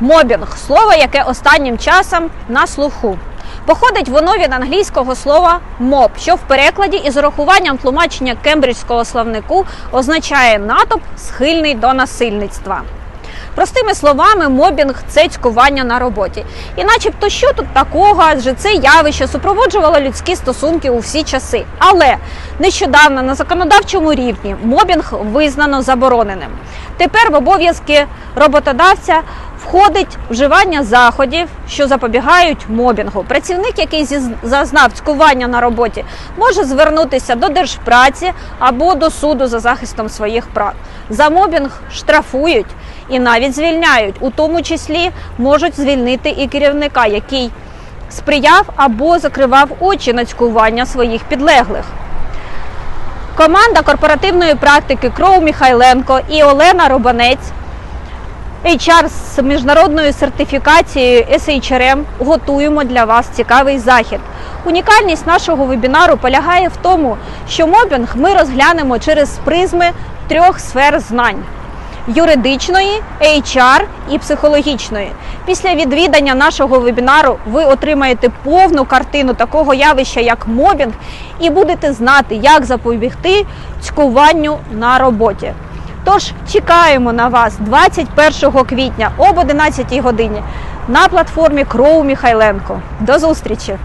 Мобінг слово, яке останнім часом на слуху. Походить воно від англійського слова моб, що в перекладі із урахуванням тлумачення кембриджського словнику означає натовп, схильний до насильництва. Простими словами, мобінг це цькування на роботі. І начебто, що тут такого, адже це явище супроводжувало людські стосунки у всі часи. Але нещодавно на законодавчому рівні мобінг визнано забороненим. Тепер в обов'язки роботодавця входить вживання заходів, що запобігають мобінгу. Працівник, який зазнав цькування на роботі, може звернутися до держпраці або до суду за захистом своїх прав. За мобінг штрафують і навіть звільняють, у тому числі можуть звільнити і керівника, який сприяв або закривав очі на цькування своїх підлеглих. Команда корпоративної практики Кров Михайленко і Олена Робанець HR з міжнародною сертифікацією SHRM готуємо для вас цікавий захід. Унікальність нашого вебінару полягає в тому, що мобінг ми розглянемо через призми трьох сфер знань: юридичної, HR і психологічної. Після відвідання нашого вебінару ви отримаєте повну картину такого явища, як мобінг, і будете знати, як запобігти цькуванню на роботі. Тож чекаємо на вас 21 квітня об 11 годині на платформі Кроу Михайленко. До зустрічі!